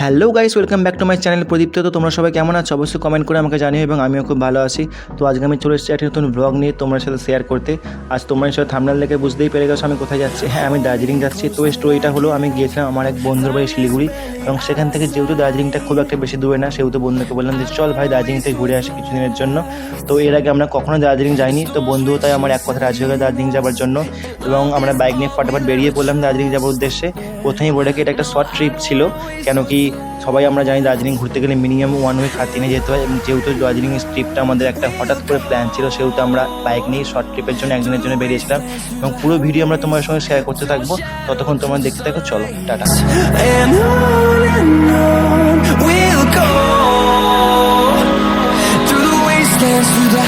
Hello guys welcome back to my channel Pradipta, তো তোমরা সবাই কেমন আছো? অবশ্যই কমেন্ট করে আমাকে জানিও এবং আমিও খুব ভালো আছি। তো আজকে আমি চলে এসেছি একটা নতুন ব্লগ নিয়ে তোমার সাথে শেয়ার করতে। আজ তোমার সাথে থামনাল দেখে বুঝতেই পেরে গেছো আমি কোথায় যাচ্ছি। হ্যাঁ আমি দার্জিলিং যাচ্ছি। তো এই স্টোরিটা হলো, আমি গিয়েছিলাম আমার এক বন্ধুর বাড়ি শিলিগুড়ি এবং সেখান থেকে যেহেতু দার্জিলিংটা খুব একটা বেশি দূরে না, সেহেতু বন্ধুকে বললাম যে চল ভাই দার্জিলিং থেকে ঘুরে আসি কিছুদিনের জন্য। তো এর আগে আমরা কখনো দার্জিলিং যাইনি, তো বন্ধু তাই আমার এক কথা রাজি হয়ে দার্জিলিং যাওয়ার জন্য। এবং আমরা বাইক নিয়ে ফটাফট বেরিয়ে পড়লাম দার্জিলিং যাওয়ার উদ্দেশ্যে। প্রথমেই বলে রাখি এটা একটা শর্ট ট্রিপ ছিল। কেন কি সবাই আমরা জানি দার্জিলিং ঘুরতে গেলে মিনিমাম ওয়ান উইক হাতে নিয়ে যেতে হয় এবং যেহেতু দার্জিলিং ট্রিপটা আমাদের একটা হঠাৎ করে প্ল্যান ছিল সেহেতু আমরা বাইক নিয়ে শর্ট ট্রিপের জন্য একজনের জন্য বেরিয়েছিলাম এবং পুরো ভিডিও আমরা তোমার সঙ্গে শেয়ার করতে থাকব। ততক্ষণ তোমরা দেখতে থাকো চলো tata. Through the wastelands, through the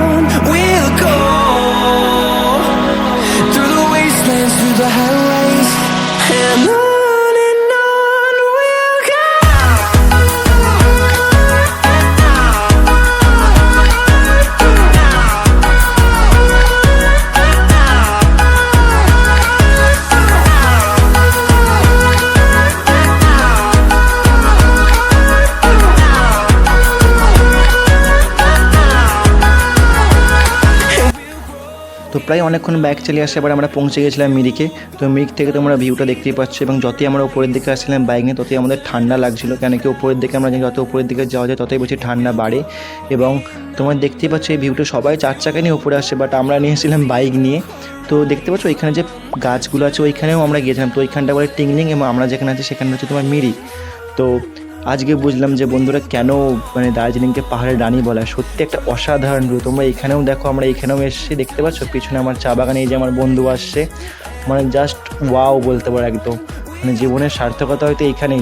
তো প্রায় অনেকক্ষণ ব্যাগ চলে আসে এবার আমরা পৌঁছে গেছিলাম মিরিকে। তো মিরিক থেকে তোমরা ভিউটা দেখতেই পাচ্ছ এবং যতই আমরা উপরের দিকে আসছিলাম বাইক নিয়ে, ততই আমাদের ঠান্ডা লাগছিল। কেন কি উপরের দিকে আমরা যত উপরের দিকে যাওয়া যায়, ততই বেশি ঠান্ডা বাড়ে। এবং তোমার দেখতেই পাচ্ছ এই ভিউটা সবাই চার চাকা নিয়ে উপরে আসে বাট আমরা নিয়েছিলাম বাইক নিয়ে। তো দেখতে পাচ্ছ ওইখানে যে গাছগুলো আছে, ওইখানেও আমরা গিয়েছিলাম। তো ওইখানটা বলে টিংলিং এবং আমরা যেখানে আছি, সেখানে হচ্ছে তোমার মিরিক। তো আজকে বুঝলাম যে বন্ধুরা কেন মানে দার্জিলিংকে পাহাড়ের রানী বলা। সত্যি একটা অসাধারণ রূপ। তোমরা এখানেও দেখো, আমরা এখানেও এসেছি, দেখতে পাচ্ছ? পিছনে আমার চা বাগানে এই যে আমার বন্ধু আসছে। মানে জাস্ট ওয়াও বলতে পারো একদম। মানে জীবনের সার্থকতা হয়তো এইখানেই